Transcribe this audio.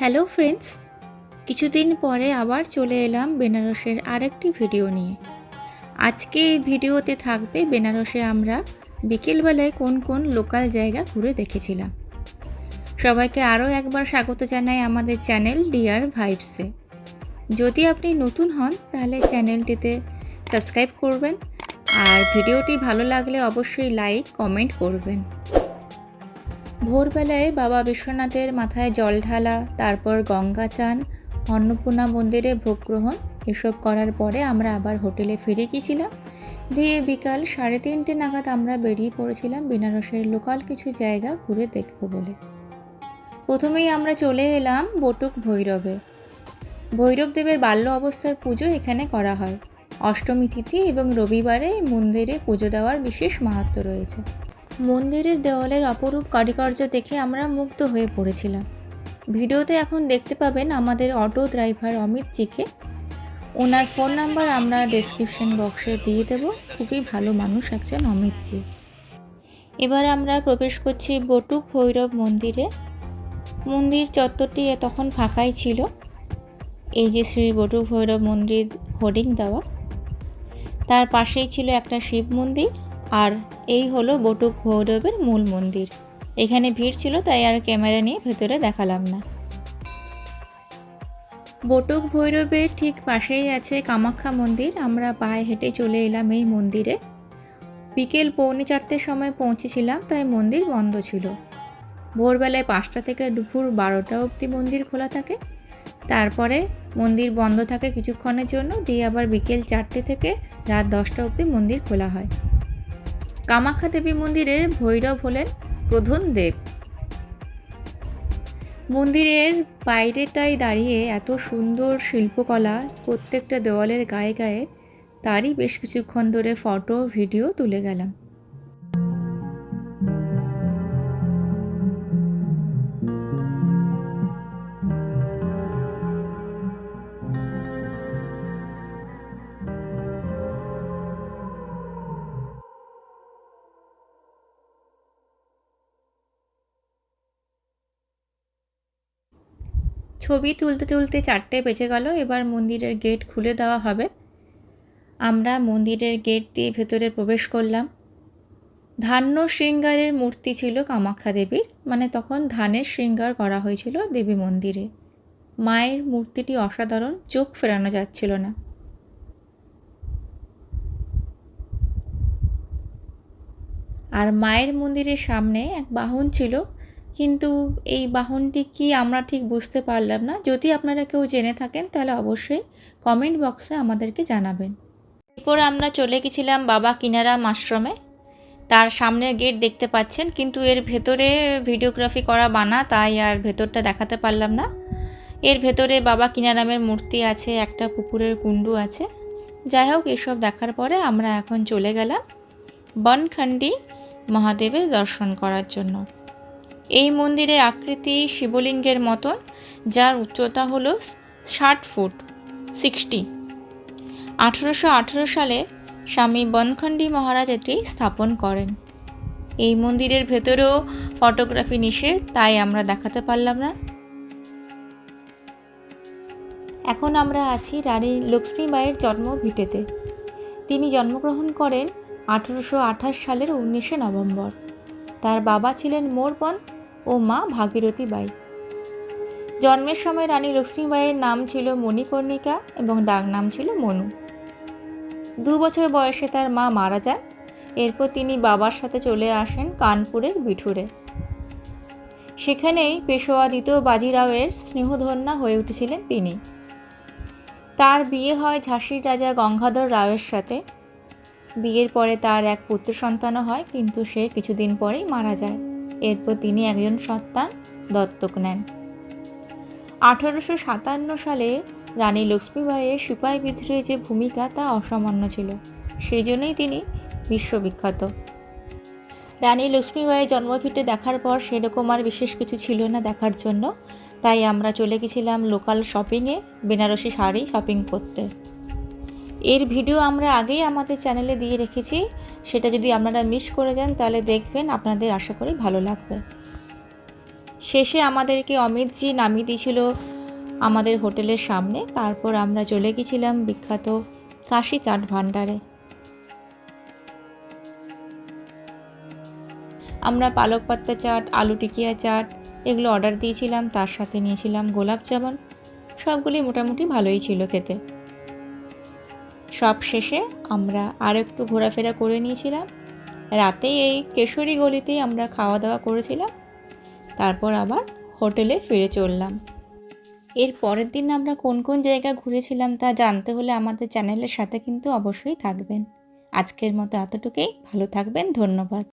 Hello friends, কিছুদিন পরে আবার চলে এলাম বেনারসের আরেকটি ভিডিও নিয়ে। আজকে এই ভিডিওতে থাকবে বেনারসে আমরা বিকেলবেলায় কোন কোন লোকাল জায়গা ঘুরে দেখেছিলাম। সবাইকে আরও একবার স্বাগত জানাই আমাদের চ্যানেল ডিয়ার ভাইবসে। যদি আপনি নতুন হন, তাহলে চ্যানেলটিতে সাবস্ক্রাইব করবেন আর ভিডিওটি ভালো লাগলে অবশ্যই লাইক, কমেন্ট করবেন। ভোরবেলায় বাবা বিশ্বনাথের মাথায় জল ঢালা, তারপর গঙ্গা চান, অন্নপূর্ণা মন্দিরে ভোগ গ্রহণ, এসব করার পরে আমরা আবার হোটেলে ফিরে গিয়েছিলাম। দিয়ে বিকাল সাড়ে তিনটে নাগাদ আমরা বেরিয়ে পড়েছিলাম বেনারসের লোকাল কিছু জায়গা ঘুরে দেখব বলে। প্রথমেই আমরা চলে এলাম বটুক ভৈরবে। ভৈরব দেবের বাল্য অবস্থার পুজো এখানে করা হয়। অষ্টমী তিথি এবং রবিবারে মন্দিরে পুজো দেওয়ার বিশেষ মাহাত্ম রয়েছে। মন্দিরের দেওয়ালের অপরূপ কারিকার্য দেখে আমরা মুগ্ধ হয়ে পড়েছিলাম। ভিডিওতে এখন দেখতে পাবেন আমাদের অটো ড্রাইভার অমিতজিকে ওনার ফোন নাম্বার আমরা ডেসক্রিপশন বক্সে দিয়ে দেব। খুবই ভালো মানুষ একজন অমিতজি এবার আমরা প্রবেশ করছি বটুক ভৈরব মন্দিরে। মন্দির চত্বরটি তখন ফাঁকাই ছিল। এই যে শ্রী বটুক ভৈরব মন্দির হোর্ডিং দেওয়া। তার পাশেই ছিল একটা শিব মন্দির। আর এই হলো বটুক ভৈরবের মূল মন্দির। এখানে ভিড় ছিল, তাই আর ক্যামেরা নিয়ে ভেতরে দেখালাম না। বটুক ভৈরবের ঠিক পাশেই আছে কামাখ্যা মন্দির। আমরা পায়ে হেঁটে চলে এলাম এই মন্দিরে। বিকেল পৌনে চারটের সময় পৌঁছেছিলাম, তাই মন্দির বন্ধ ছিল। ভোরবেলায় পাঁচটা থেকে দুপুর বারোটা অবধি মন্দির খোলা থাকে। তারপরে মন্দির বন্ধ থাকে কিছুক্ষণের জন্য, দিয়ে আবার বিকেল চারটে থেকে রাত দশটা অবধি মন্দির খোলা হয়। কামাখ্যা দেবী মন্দিরের ভৈরব হলেন প্রধান দেব। মন্দিরের বাইরেটায় দাঁড়িয়ে এত সুন্দর শিল্পকলা প্রত্যেকটা দেওয়ালের গায়ে গায়ে তারই বেশ কিছুক্ষণ ধরে ফটো ভিডিও তুলে গেলাম। ছবি তুলতে তুলতে চারটে বেজে গেল, এবার মন্দিরের গেট খুলে দেওয়া হবে। আমরা মন্দিরের গেট দিয়ে ভেতরে প্রবেশ করলাম। ধান্য শৃঙ্গারের মূর্তি ছিল কামাখ্যা দেবীর মানে তখন ধানের শৃঙ্গার করা হয়েছিল দেবী মন্দিরে। মায়ের মূর্তিটি অসাধারণ, চোখ ফেরানো যাচ্ছিল না। আর মায়ের মন্দিরের সামনে এক বাহন ছিল কিন্তু এই বাহনটি কি আমরা ঠিক বুঝতে পারলাম না। যদি আপনারা কেউ জেনে থাকেন, তাহলে অবশ্যই কমেন্ট বক্সে আমাদেরকে জানাবেন। এরপর আমরা চলে গেছিলাম বাবা কিনারাম আশ্রমে তার সামনের গেট দেখতে পাচ্ছেন, কিন্তু এর ভেতরে ভিডিওগ্রাফি করা বানা, তাই আর ভেতরটা দেখাতে পারলাম না। এর ভেতরে বাবা কিনারামের মূর্তি আছে, একটা পুকুরের কুণ্ডু আছে। যাই হোক, এসব দেখার পরে আমরা এখন চলে গেলাম বনখান্ডি মহাদেবের দর্শন করার জন্য। এই মন্দিরের আকৃতি শিবলিঙ্গের মতন, যার উচ্চতা হলো ষাট ফুট সিক্সটি আঠেরোশো আঠেরো সালে স্বামী বনখণ্ডী মহারাজ এটি স্থাপন করেন। এই মন্দিরের ভেতরেও ফটোগ্রাফি নিষেধ, তাই আমরা দেখাতে পারলাম না। এখন আমরা আছি রানী লক্ষ্মীবাইয়ের জন্ম ভিটেতে তিনি জন্মগ্রহণ করেন আঠেরোশো আঠাশ সালের উনিশে নভেম্বর। তার বাবা ছিলেন মোরবন ও মা ভাগীরথী বাই। জন্মের সময় রানী লক্ষ্মীবাইয়ের নাম ছিল মণিকর্ণিকা এবং ডাক নাম ছিল মনু। দু বছর বয়সে তার মা মারা যান। এরপর তিনি বাবার সাথে চলে আসেন কানপুরের বিঠুরে। সেখানেই পেশোয়া দ্বিতীয় বাজিরাওয়ের স্নেহধন্যা হয়ে উঠেছিলেন তিনি। তার বিয়ে হয় ঝাঁসির রাজা গঙ্গাধর রাওয়ের সাথে। বিয়ের পরে তার এক পুত্র সন্তানও হয়, কিন্তু সে কিছুদিন পরেই মারা যায়। এরপর তিনি একজন সন্তান দত্তক নেন। আঠারোশো সাতান্ন সালে রানী লক্ষ্মীবাইয়ের সিপাহী বিদ্রোহে যে ভূমিকা তা অসামান্য ছিল, সেই জন্যই তিনি বিশ্ববিখ্যাত। রানী লক্ষ্মীবাইয়ের জন্মভিটে দেখার পর সেরকম আর বিশেষ কিছু ছিল না দেখার জন্য, তাই আমরা চলে গেছিলাম লোকাল শপিংয়ে, বেনারসি শাড়ি শপিং করতে। এর ভিডিও আমরা আগেই আমাদের চ্যানেলে দিয়ে রেখেছি। সেটা যদি আপনারা মিস করে যান, তাহলে দেখবেন আপনাদের আশা করি ভালো লাগবে। শেষে আমাদেরকে অমিতজি নামিয়ে দিয়েছিল আমাদের হোটেলের সামনে। তারপর আমরা চলে গেছিলাম বিখ্যাত কাশি চাট ভাণ্ডারে। আমরা পালক পাত্তা চাট, আলু টিকিয়া চাট এগুলো অর্ডার দিয়েছিলাম। তার সাথে নিয়েছিলাম গোলাপ জামুন। সবগুলি মোটামুটি ভালোই ছিল খেতে। সব শেষে আমরা আর একটু ঘোরাফেরা করে নিয়েছিলাম। রাতে এই কেশরী গলিতেই আমরা খাওয়া দাওয়া করেছিলাম। তারপর আবার হোটেলে ফিরে চললাম। এর পরের দিন আমরা কোন কোন জায়গা ঘুরেছিলাম তা জানতে হলে আমাদের চ্যানেলের সাথে কিন্তু অবশ্যই থাকবেন। আজকের মতো এতটুকুই। ভালো থাকবেন। ধন্যবাদ।